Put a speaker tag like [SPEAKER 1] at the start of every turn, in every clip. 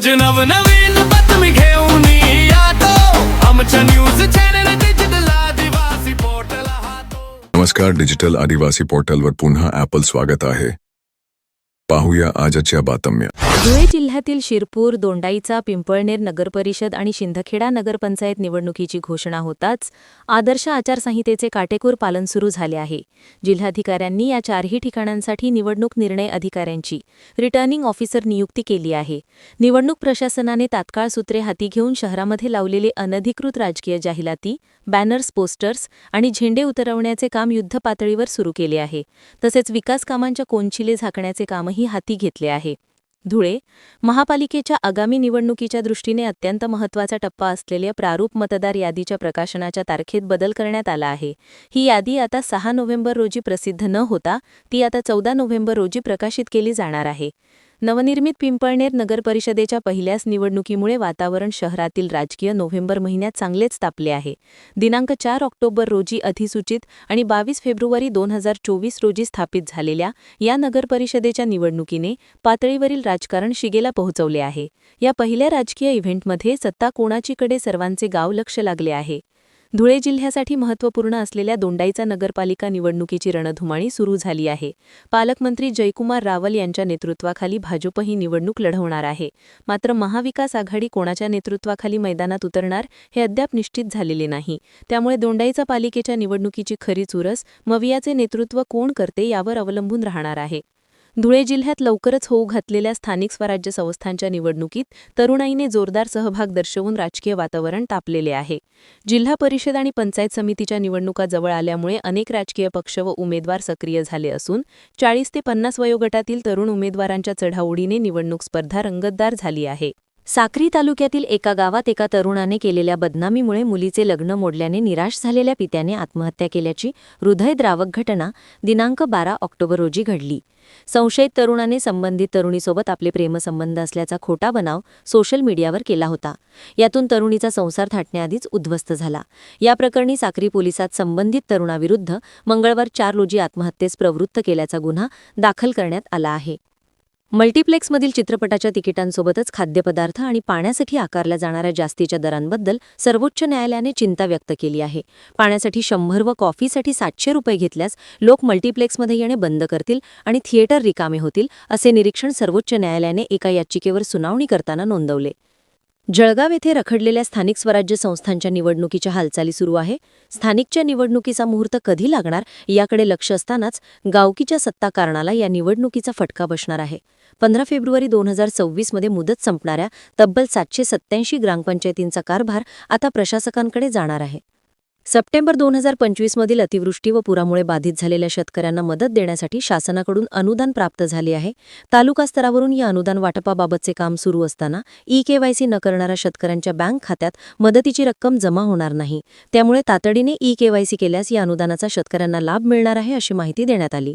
[SPEAKER 1] रोज नवनवीन बातमी घेऊन यातो आमच्या न्यूज चॅनल डिजिटल आदिवासी पोर्टल हातो
[SPEAKER 2] नमस्कार डिजिटल आदिवासी पोर्टलवर पुन्हा ॲपल स्वागत आहे। पाहूया आजच्या बातम्या.
[SPEAKER 3] धुळे जिल्ह्यातील शिरपूर दोंडाईचा पिंपळनेर नगरपरिषद आणि शिंदखेडा नगरपंचायत निवडणुकीची घोषणा होताच आदर्श आचारसंहितेचे काटेकोर पालन सुरू झाले आहे. जिल्हाधिकाऱ्यांनी या चारही ठिकाणांसाठी निवडणूक निर्णय अधिकाऱ्यांची रिटर्निंग ऑफिसर नियुक्ती केली आहे. निवडणूक प्रशासनाने तात्काळ सूत्रे हाती घेऊन शहरामध्ये लावलेले अनधिकृत राजकीय जाहिराती बॅनर्स पोस्टर्स आणि झेंडे उतरवण्याचे काम युद्धपातळीवर सुरू केले आहे. तसेच विकास कामांच्या कोनचिले झाकण्याचे कामही हाती घेतले आहे. धुळे महापालिकेच्या आगामी निवडणुकीच्या दृष्टीने अत्यंत महत्त्वाचा टप्पा असलेल्या प्रारूप मतदार यादीच्या प्रकाशनाच्या तारखेत बदल करण्यात आला आहे. ही यादी आता सहा नोव्हेंबर रोजी प्रसिद्ध न होता ती आता चौदा नोव्हेंबर रोजी प्रकाशित केली जाणार आहे. नवनिर्मित पिंपळनेर नगरपरिषदेच्या पहिल्याच निवडणुकीमुळे वातावरण शहरातील राजकीय नोव्हेंबर महिन्यात चांगलेच तापले आहे. दिनांक चार ऑक्टोबर रोजी अधिसूचित आणि बावीस फेब्रुवारी दोन हजार चोवीस रोजी स्थापित झालेल्या या नगरपरिषदेच्या निवडणुकीने पातळीवरील राजकारण शिगेला पोहोचवले आहे. या पहिल्या राजकीय इव्हेंटमध्ये सत्ता कोणाचीकडे सर्वांचे गाव लक्ष लागले आहे. धुळे जिल्ह्यासाठी महत्त्वपूर्ण असलेल्या दोंडाईचा नगरपालिका निवडणुकीची रणधुमाळी सुरू झाली आहे. पालकमंत्री जयकुमार रावल यांच्या नेतृत्वाखाली भाजप ही निवडणूक लढवणार आहे. मात्र महाविकास आघाडी कोणाच्या नेतृत्वाखाली मैदानात उतरणार हे अद्याप निश्चित झालेले नाही. त्यामुळे दोंडाईचा पालिकेच्या निवडणुकीची खरी चुरस मवियाचे नेतृत्व कोण करते यावर अवलंबून राहणार आहे. धुळे जिल्ह्यात लवकरच होऊ घातलेल्या स्थानिक स्वराज्य संस्थांच्या निवडणुकीत तरुणाईने जोरदार सहभाग दर्शवून राजकीय वातावरण तापलेले आहे. जिल्हा परिषद आणि पंचायत समितीच्या निवडणुका जवळ आल्यामुळे अनेक राजकीय पक्ष व उमेदवार सक्रिय झाले असून चाळीस ते पन्नास वयोगटातील तरुण उमेदवारांच्या चढाओढीने निवडणूक स्पर्धा रंगतदार झाली आहे. साक्री तालुक्यातील एका गावात एका तरुणाने केलेल्या बदनामीमुळे मुलीचे लग्न मोडल्याने निराश झालेल्या पित्याने आत्महत्या केल्याची हृदयद्रावक घटना दिनांक बारा ऑक्टोबर रोजी घडली. संशयित तरुणाने संबंधित तरुणीसोबत आपले प्रेमसंबंध असल्याचा खोटा बनाव सोशल मीडियावर केला होता. यातून तरुणीचा संसार थाटण्याआधीच उद्ध्वस्त झाला. या प्रकरणी साक्री पोलिसात संबंधित तरुणाविरुद्ध मंगळवार चार रोजी आत्महत्येस प्रवृत्त केल्याचा गुन्हा दाखल करण्यात आला आहे. मल्टिप्लेक्समधील चित्रपटाच्या तिकिटांसोबतच खाद्यपदार्थ आणि पाण्यासाठी आकारल्या जाणाऱ्या जास्तीच्या दरांबद्दल सर्वोच्च न्यायालयाने चिंता व्यक्त केली आहे. पाण्यासाठी शंभर व कॉफीसाठी सातशे रुपये घेतल्यास लोक मल्टिप्लेक्समध्ये येणे बंद करतील आणि थिएटर रिकामे होतील असे निरीक्षण सर्वोच्च न्यायालयाने एका याचिकेवर सुनावणी करताना नोंदवले. जळगाव येथे रखडलेल्या स्थानिक स्वराज्य संस्थांच्या निवडणुकीच्या हालचाली सुरू आहे. स्थानिकच्या निवडणुकीचा मुहूर्त कधी लागणार याकडे लक्ष असतानाच गावकीच्या सत्ताकारणाला या निवडणुकीचा फटका बसणार आहे. पंधरा फेब्रुवारी दोन हजार सव्वीसमध्ये मुदत संपणाऱ्या तब्बल सातशे सत्त्याऐंशी ग्रामपंचायतींचा कारभार आता प्रशासकांकडे जाणार आहे. सप्टेंबर दोन हजार पंचवीसमधील अतिवृष्टी व पुरामुळे बाधित झालेल्या शेतकऱ्यांना मदत देण्यासाठी शासनाकडून अनुदान प्राप्त झाले आहे. तालुका स्तरावरून या अनुदान वाटपाबाबतचे काम सुरू असताना ई केवायसी न करणाऱ्या शेतकऱ्यांच्या बँक खात्यात मदतीची रक्कम जमा होणार नाही. त्यामुळे तातडीने ई केवायसी केल्यास या अनुदानाचा शेतकऱ्यांना लाभ मिळणार आहे अशी माहिती देण्यात आली.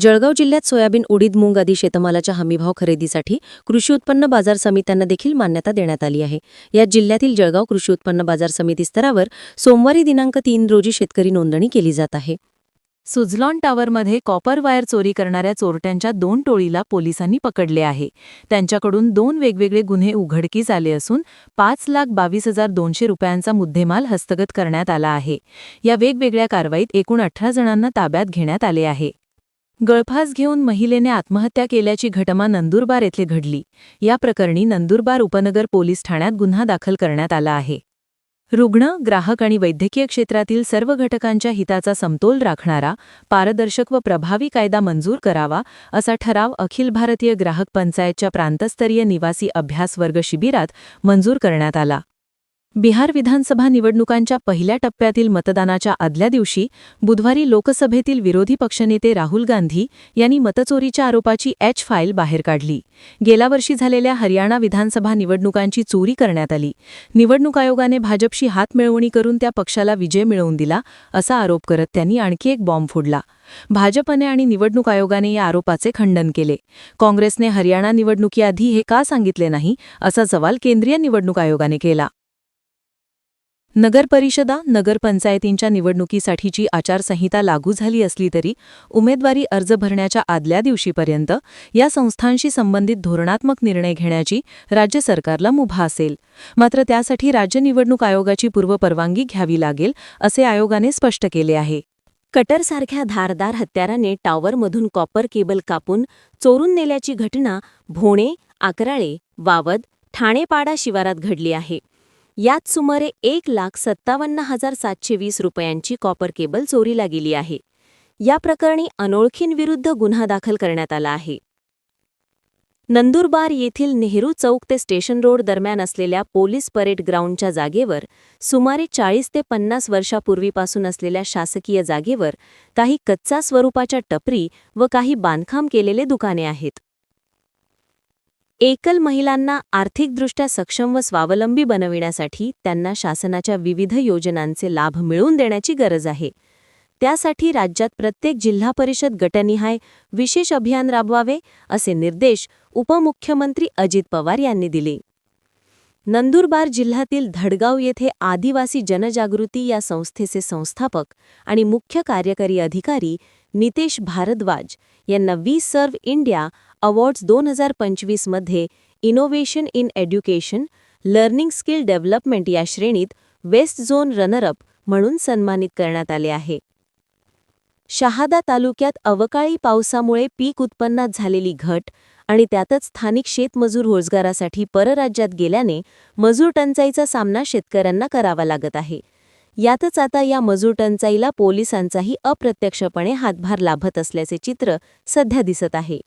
[SPEAKER 3] जळगाव जिल्ह्यात सोयाबीन उडीद मूग आदी शेतमालाच्या हमीभाव खरेदीसाठी कृषी उत्पन्न बाजार समित्यांना देखील मान्यता देण्यात आली आहे. यात जिल्ह्यातील जळगाव कृषी उत्पन्न बाजार समिती स्तरावर सोमवारी दिनांक तीन रोजी शेतकरी नोंदणी केली जात आहे. सुझलॉन टॉवरमध्ये कॉपर वायर चोरी करणाऱ्या चोरट्यांच्या दोन टोळीला पोलिसांनी पकडले आहे. त्यांच्याकडून दोन वेगवेगळे गुन्हे उघडकीस आले असून पाच लाख बावीस हजार दोनशे रुपयांचा मुद्देमाल हस्तगत करण्यात आला आहे. या वेगवेगळ्या कारवाईत एकूण अठरा जणांना ताब्यात घेण्यात आले आहे. गळफास घेऊन महिलेने आत्महत्या केल्याची घटना नंदुरबार येथे घडली. या प्रकरणी नंदुरबार उपनगर पोलीस ठाण्यात गुन्हा दाखल करण्यात आला आहे. रुग्ण ग्राहक आणि वैद्यकीय क्षेत्रातील सर्व घटकांच्या हिताचा समतोल राखणारा पारदर्शक व प्रभावी कायदा मंजूर करावा असा ठराव अखिल भारतीय ग्राहक पंचायतच्या प्रांतस्तरीय निवासी अभ्यास वर्ग शिबिरात मंजूर करण्यात आला. बिहार विधानसभा निवडणुकांच्या पहिल्या टप्प्यातील मतदानाच्या आदल्या दिवशी बुधवारी लोकसभेतील विरोधी पक्षनेते राहुल गांधी यांनी मतचोरीच्या आरोपाची एच फाईल बाहेर काढली. गेल्या वर्षी झालेल्या हरियाणा विधानसभा निवडणुकांची चोरी करण्यात आली. निवडणूक आयोगाने भाजपशी हातमिळवणी करून त्या पक्षाला विजय मिळवून दिला असा आरोप करत त्यांनी आणखी एक बॉम्ब फोडला. भाजपने आणि निवडणूक आयोगाने या आरोपाचे खंडन केले. काँग्रेसने हरियाणा निवडणुकीआधी हे का सांगितले नाही असा सवाल केंद्रीय निवडणूक आयोगाने केला.
[SPEAKER 4] नगरपरिषदा नगरपंचायतींच्या निवडणुकीसाठीची आचारसंहिता लागू झाली असली तरी उमेदवारी अर्ज भरण्याच्या आदल्या दिवशीपर्यंत या संस्थांशी संबंधित धोरणात्मक निर्णय घेण्याची राज्य सरकारला मुभा असेल. मात्र त्यासाठी राज्य निवडणूक आयोगाची पूर्वपरवानगी घ्यावी लागेल असे आयोगाने स्पष्ट केले आहे.
[SPEAKER 3] कटरसारख्या धारदार हत्याराने टॉवरमधून कॉपर केबल कापून चोरून नेल्याची घटना भोणे आकराळे वावद ठाणेपाडा शिवारात घडली आहे. यात सुमारे एक लाख सत्तावन्न हजार सातशे वीस रुपयांची कॉपर केबल चोरीला गेली आहे. या प्रकरणी अनोळखींविरुद्ध गुन्हा दाखल करण्यात आला आहे. नंदुरबार येथील नेहरू चौक ते स्टेशन रोड दरम्यान असलेल्या पोलीस परेड ग्राउंडच्या जागेवर सुमारे चाळीस ते पन्नास वर्षापूर्वीपासून असलेल्या शासकीय जागेवर काही कच्चा स्वरूपाच्या टपरी व काही बांधकाम केलेले दुकाने आहेत. एकल महिलांना आर्थिकदृष्ट्या सक्षम व स्वावलंबी बनविण्यासाठी त्यांना शासनाच्या विविध योजनांचे लाभ मिळवून देण्याची गरज आहे. त्यासाठी राज्यात प्रत्येक जिल्हा परिषद गटनिहाय विशेष अभियान राबवावे असे निर्देश उपमुख्यमंत्री अजित पवार यांनी दिले. नंदुरबार जिल्ह्यातील धडगाव येथे आदिवासी जनजागृती या संस्थेचे संस्थापक आणि मुख्य कार्यकारी अधिकारी नितेश भारद्वाज यांना वी सर्व इंडिया अवॉर्ड्स दोन हजार पंचवीसमध्ये innovation in education learning skill development या श्रेणीत वेस्ट झोन रनरअप म्हणून सन्मानित करण्यात आले आहे. शहादा तालुक्यात अवकाळी पावसामुळे पीक उत्पन्नात झालेली घट आणि त्यातच स्थानिक शेतमजूर रोजगारासाठी परराज्यात गेल्याने मजूर टंचाईचा सामना शेतकऱ्यांना करावा लागत आहे. यातच आता या मजूर टंचाईला पोलिसांचाही अप्रत्यक्षपणे हातभार लाभत असल्याचे चित्र सध्या दिसत आहे.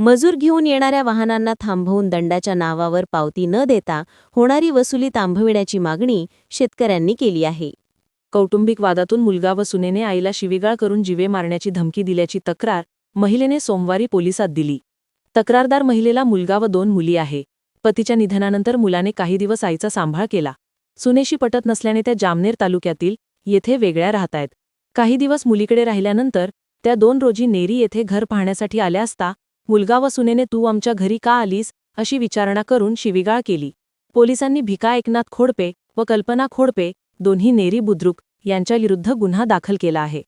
[SPEAKER 3] मजूर घेऊन येणाऱ्या वाहनांना थांबवून दंडाच्या नावावर पावती न देता होणारी वसुली थांबविण्याची मागणी शेतकऱ्यांनी केली आहे.
[SPEAKER 4] कौटुंबिक वादातून मुलगा व सुनेने आईला शिवीगाळ करून जीवे मारण्याची धमकी दिल्याची तक्रार महिलेने सोमवारी पोलिसात दिली. तक्रारदार महिलेला मुलगा व दोन मुली आहे. पतीच्या निधनानंतर मुलाने काही दिवस आईचा सांभाळ केला. सुनेशी पटत नसल्याने त्या जामनेर तालुक्यातील येथे वेगळ्या राहतायत. काही दिवस मुलीकडे राहिल्यानंतर त्या दोन रोजी नेरी येथे घर पाहण्यासाठी आल्या असता मुलगा व सुनेने तू आमच्या घरी का आलीस? अशी विचारणा करून शिवीगाळ केली. पोलिसांनी भिका एकनाथ खोडपे व कल्पना खोडपे दोन्ही नेरी बुद्रुक यांच्याविरुद्ध गुन्हा दाखल केला आहे.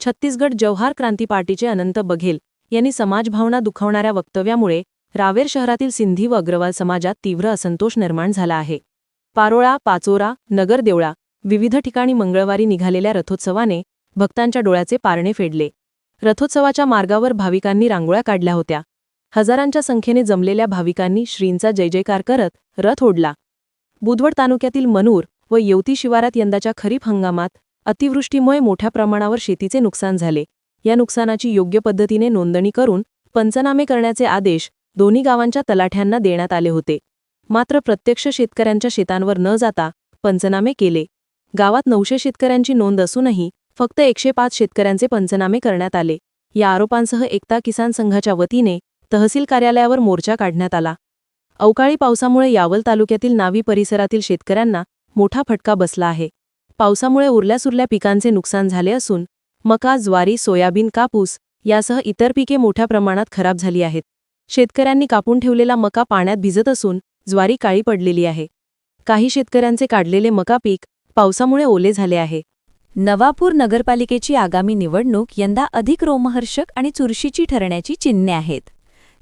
[SPEAKER 4] छत्तीसगड जव्हार क्रांती पार्टीचे अनंत बघेल यांनी समाजभावना दुखावणाऱ्या वक्तव्यामुळे रावेर शहरातील सिंधी व अग्रवाल समाजात तीव्र असंतोष निर्माण झाला आहे. पारोळा पाचोरा नगरदेवळा विविध ठिकाणी मंगळवारी निघालेल्या रथोत्सवाने भक्तांच्या डोळ्याचे पारणे फेडले. रथोत्सवाच्या मार्गावर भाविकांनी रांगोळ्या काढल्या होत्या. हजारांच्या संख्येने जमलेल्या भाविकांनी श्रींचा जय जयकार करत रथ ओढला. बुधवड तालुक्यातील मनूर व येवती शिवारात यंदाच्या खरीप हंगामात अतिवृष्टीमुळे मोठ्या प्रमाणावर शेतीचे नुकसान झाले. या नुकसानाची योग्य पद्धतीने नोंदणी करून पंचनामे करण्याचे आदेश दोन्ही गावांच्या तलाठ्यांना देण्यात आले होते. मात्र प्रत्यक्ष शेतकऱ्यांच्या शेतांवर न जाता पंचनामे केले. गावात नऊशे शेतकऱ्यांची नोंद असूनही फक्त एकशे पाच शेतकऱ्यांचे पंचनामे करण्यात आले. या आरोपांसह एकता किसान संघाच्या वतीने तहसील कार्यालयावर मोर्चा काढण्यात आला. अवकाळी पावसामुळे यावल तालुक्यातील नावी परिसरातील शेतकऱ्यांना मोठा फटका बसला आहे. पावसामुळे उरल्यासुरल्या पिकांचे नुकसान झाले असून मका ज्वारी सोयाबीन कापूस यासह इतर पिके मोठ्या प्रमाणात खराब झाली आहेत. शेतकऱ्यांनी कापून ठेवलेला मका पाण्यात भिजत असून ज्वारी काळी पडलेली आहे. काही शेतकऱ्यांचे काढलेले मका पीक पावसामुळे ओले झाले आहे.
[SPEAKER 3] नवापूर नगरपालिकेची आगामी निवडणूक यंदा अधिक रोमहर्षक आणि चुरशीची ठरण्याची चिन्हे आहेत.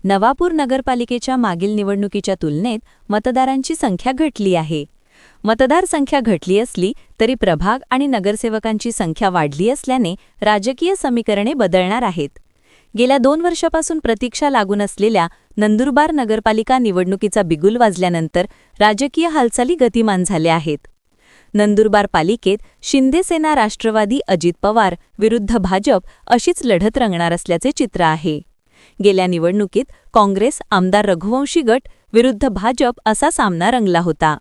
[SPEAKER 3] नवापूर नगरपालिकेच्या मागील निवडणुकीच्या तुलनेत मतदारांची संख्या घटली आहे. मतदार संख्या घटली असली तरी प्रभाग आणि नगरसेवकांची संख्या वाढली असल्याने राजकीय समीकरणे बदलणार आहेत. गेल्या दोन वर्षापासून प्रतीक्षा लागून असलेल्या नंदुरबार नगरपालिका निवडणुकीचा बिगुल वाजल्यानंतर राजकीय हालचाली गतिमान झाल्या आहेत. नंदुरबार पालिकेत शिंदेसेना राष्ट्रवादी अजित पवार विरुद्ध भाजप अशीच लढत रंगणार असल्याचे चित्र आहे. गेल्या निवडणुकीत काँग्रेस आमदार रघुवंशी गट विरुद्ध भाजप असा सामना रंगला होता.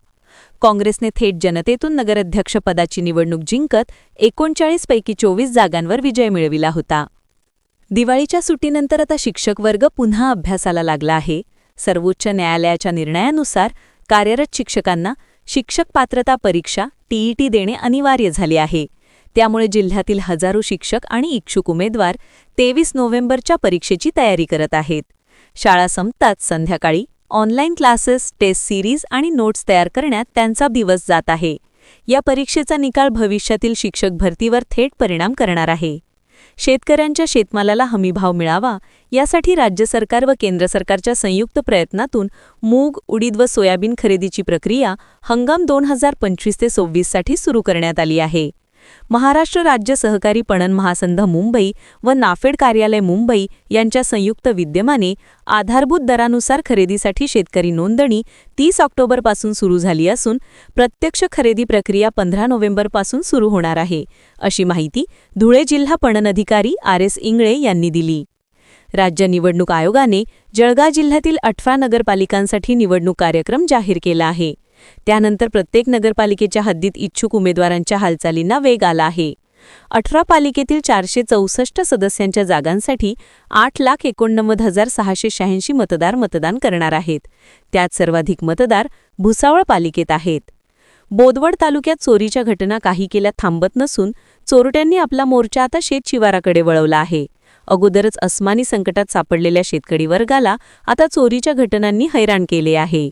[SPEAKER 3] काँग्रेसने थेट जनतेतून नगराध्यक्षपदाची निवडणूक जिंकत एकोणचाळीस पैकी चोवीस जागांवर विजय मिळविला होता. दिवाळीच्या सुटीनंतर आता शिक्षक वर्ग पुन्हा अभ्यासाला लागला आहे. सर्वोच्च न्यायालयाच्या निर्णयानुसार कार्यरत शिक्षकांना शिक्षक पात्रता परीक्षा टीईटी देणे अनिवार्य झाले आहे. त्यामुळे जिल्ह्यातील हजारो शिक्षक आणि इच्छुक उमेदवार तेवीस नोव्हेंबरच्या परीक्षेची तयारी करत आहेत. शाळा संपताच संध्याकाळी ऑनलाईन क्लासेस टेस्ट सिरीज आणि नोट्स तयार करण्यात त्यांचा दिवस जात आहे. या परीक्षेचा निकाल भविष्यातील शिक्षक भरतीवर थेट परिणाम करणार आहे. शेतकऱ्यांच्या शेतमालाला हमीभाव मिळावा यासाठी राज्य सरकार व केंद्र सरकारच्या संयुक्त प्रयत्नातून मूग उडीद व सोयाबीन खरेदीची प्रक्रिया हंगाम दोन हजार पंचवीस ते सव्वीससाठी सुरू करण्यात आली आहे. महाराष्ट्र राज्य सहकारी पणन महासंघ मुंबई व नाफेड कार्यालय मुंबई यांच्या संयुक्त विद्यमाने आधारभूत दरानुसार खरेदीसाठी शेतकरी नोंदणी तीस ऑक्टोबरपासून सुरू झाली असून प्रत्यक्ष खरेदी प्रक्रिया पंधरा नोव्हेंबरपासून सुरू होणार आहे अशी माहिती धुळे जिल्हा पणन अधिकारी आर एस इंगळे यांनी दिली. राज्य निवडणूक आयोगाने जळगाव जिल्ह्यातील अठरा नगरपालिकांसाठी निवडणूक कार्यक्रम जाहीर केला आहे. त्यानंतर प्रत्येक नगरपालिकेच्या हद्दीत इच्छुक उमेदवारांच्या हालचालींना वेग आला आहे. अठरा पालिकेतील चारशे चौसष्ट सदस्यांच्या जागांसाठी आठ लाख एकोणनव्वद हजार सहाशे शहाऐंशी मतदार मतदान करणार आहेत. त्यात सर्वाधिक मतदार भुसावळ पालिकेत आहेत. बोदवड तालुक्यात चोरीच्या घटना काही केल्या थांबत नसून चोरट्यांनी आपला मोर्चा आता शेतशिवाराकडे वळवला आहे. अगोदरच अस्मानी संकटात सापडलेल्या शेतकरी वर्गाला आता चोरीच्या घटनांनी हैराण केले आहे.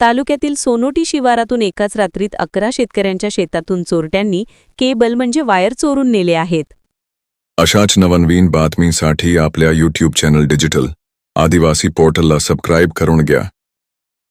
[SPEAKER 3] तालुक्यातील सोनोटी शिवारातून एकाच रात्रीत अकरा शेतकऱ्यांच्या शेतातून चोरट्यांनी केबल म्हणजे वायर चोरून नेले आहेत.
[SPEAKER 2] अशाच नवनवीन बातमींसाठी आपल्या यूट्यूब चॅनल डिजिटल आदिवासी पोर्टलला सबस्क्राईब करून घ्या.